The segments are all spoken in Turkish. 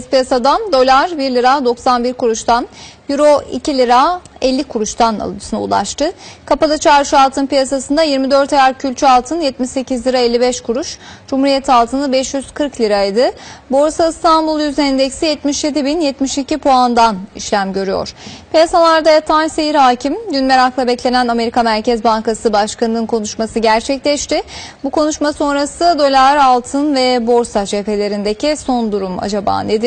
Piyasadan dolar 1 lira 91 kuruştan, euro 2 lira 50 kuruştan alıcısına ulaştı. Kapalı çarşı altın piyasasında 24 ayar külçe altın 78 lira 55 kuruş, Cumhuriyet altını 540 liraydı. Borsa İstanbul Yüz Endeksi 77.072 puandan işlem görüyor. Piyasalarda yatay seyir hakim. Dün merakla beklenen Amerika Merkez Bankası Başkanı'nın konuşması gerçekleşti. Bu konuşma sonrası dolar, altın ve borsa cephelerindeki son durum acaba nedir?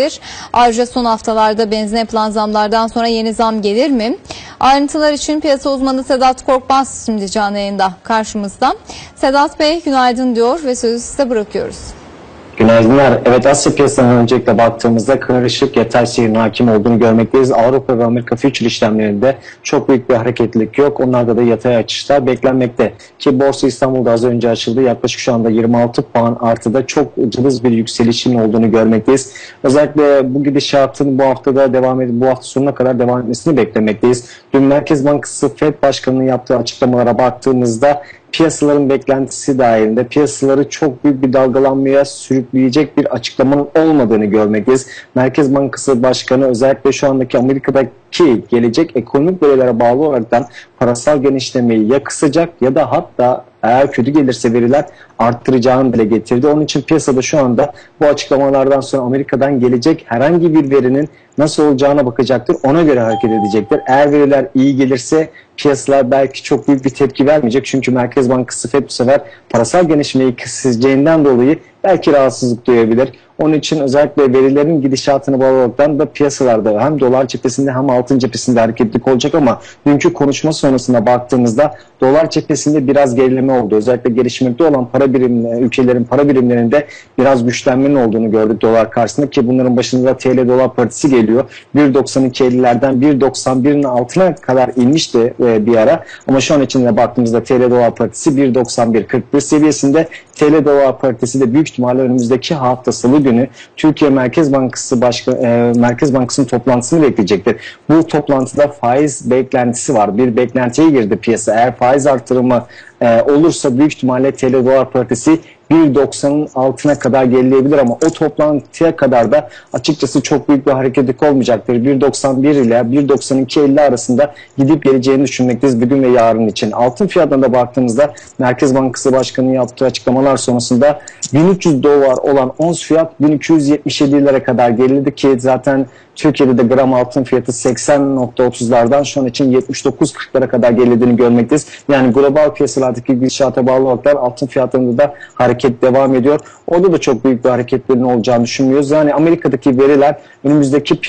Ayrıca son haftalarda benzin yapılan zamlardan sonra yeni zam gelir mi? Ayrıntılar için piyasa uzmanı Sedat Korkmaz şimdi canlı yayında karşımızda. Sedat Bey günaydın diyor ve sözü size bırakıyoruz. Günaydınlar. Evet Asya piyasalarına öncelikle baktığımızda karışık yatay seyrin hakim olduğunu görmekteyiz. Avrupa ve Amerika future işlemlerinde çok büyük bir hareketlilik yok. Onlarda da yatay açışlar beklenmekte. Ki Borsa İstanbul'da az önce açıldı. Yaklaşık şu anda 26 puan artıda çok cılız bir yükselişin olduğunu görmekteyiz. Özellikle bu gidişatın bu haftada devam edip bu hafta sonuna kadar devam etmesini beklemekteyiz. Dün Merkez Bankası FED Başkanı'nın yaptığı açıklamalara baktığımızda piyasaların beklentisi dahilinde piyasaları çok büyük bir dalgalanmaya sürükleyecek bir açıklamanın olmadığını görmekteyiz. Merkez Bankası Başkanı özellikle şu andaki Amerika'daki gelecek ekonomik verilere bağlı olaraktan parasal genişlemeyi ya kısacak ya da hatta eğer kötü gelirse veriler arttıracağını dile getirdi. Onun için piyasada şu anda bu açıklamalardan sonra Amerika'dan gelecek herhangi bir verinin nasıl olacağına bakacaktır. Ona göre hareket edecektir. Eğer veriler iyi gelirse piyasalar belki çok büyük bir tepki vermeyecek. Çünkü Merkez Bankası FED bu sefer parasal genişlemeyi kısacağından dolayı belki rahatsızlık duyabilir. Onun için özellikle verilerin gidişatını bağlamaktan da piyasalarda hem dolar cephesinde hem altın cephesinde hareketlilik olacak ama dünkü konuşma sonrasında baktığımızda dolar cephesinde biraz gerileme oldu. Özellikle gelişmekte olan para birim ülkelerin para birimlerinde biraz güçlenmenin olduğunu gördük dolar karşısında ki bunların başında TL dolar partisi geliyor. 1.92.50'lerden 1.91'in altına kadar inmişti e, bir ara ama şu an içinde baktığımızda TL dolar partisi 1.91.41 seviyesinde TL dolar paritesi de büyük ihtimalle önümüzdeki hafta salı günü Türkiye Merkez Bankası Başkanı e, Merkez Bankası'nın toplantısını bekleyecektir. Bu toplantıda faiz beklentisi var. Bir beklentiye girdi piyasa. Eğer faiz artırımı e, olursa büyük ihtimalle TL dolar paritesi 1.90'ın altına kadar gerileyebilir ama o toplantıya kadar da açıkçası çok büyük bir hareketlik olmayacaktır. 1.91 ile 1.92.50 arasında gidip geleceğini düşünmekteyiz bugün ve yarın için. Altın fiyatına da baktığımızda Merkez Bankası Başkanı'nın yaptığı açıklamalar sonrasında 1300 dolar olan ons fiyat 1277 lira kadar geriledi ki zaten Türkiye'de de gram altın fiyatı 80.30'lardan şu an için 79.40'lara kadar gerilediğini görmekteyiz. Yani global piyasalardaki gidişata bağlı olarak altın fiyatlarında da hareket devam ediyor. Orada da çok büyük bir hareketlerin olacağını düşünmüyoruz. Yani Amerika'daki veriler önümüzdeki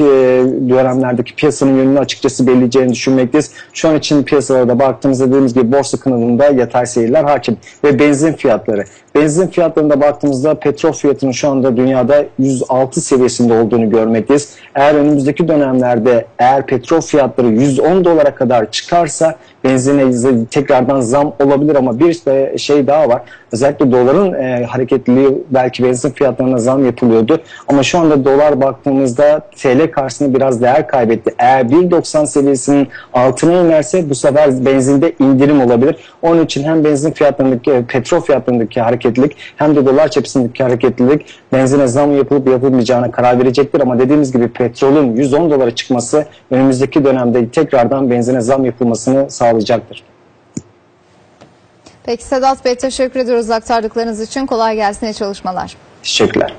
dönemlerdeki piyasanın yönünü açıkçası belirleyeceğini düşünmekteyiz. Şu an için piyasalarda baktığımızda dediğimiz gibi borsa kanalında yatay seyirler hakim ve benzin fiyatları. Benzin fiyatlarında baktığımızda petrol fiyatının şu anda dünyada 106 seviyesinde olduğunu görmekteyiz. Eğer önümüzdeki dönemlerde eğer petrol fiyatları 110 dolara kadar çıkarsa benzine tekrardan zam olabilir ama bir de şey daha var. Özellikle doların e, hareketliliği belki benzin fiyatlarına zam yapılıyordu. Ama şu anda dolar baktığımızda TL karşısında biraz değer kaybetti. Eğer 1.90 seviyesinin altına inerse bu sefer benzinde indirim olabilir. Onun için hem benzin fiyatlarındaki, petrol fiyatlarındaki hareketlilik hem de dolar cephesindeki hareketlilik benzine zam yapılıp yapılmayacağına karar verecektir. Ama dediğimiz gibi petrolün 110 dolara çıkması önümüzdeki dönemde tekrardan benzine zam yapılmasını sağlayacaktır. Peki Sedat Bey teşekkür ediyoruz aktardıklarınız için. Kolay gelsin iyi çalışmalar. Teşekkürler.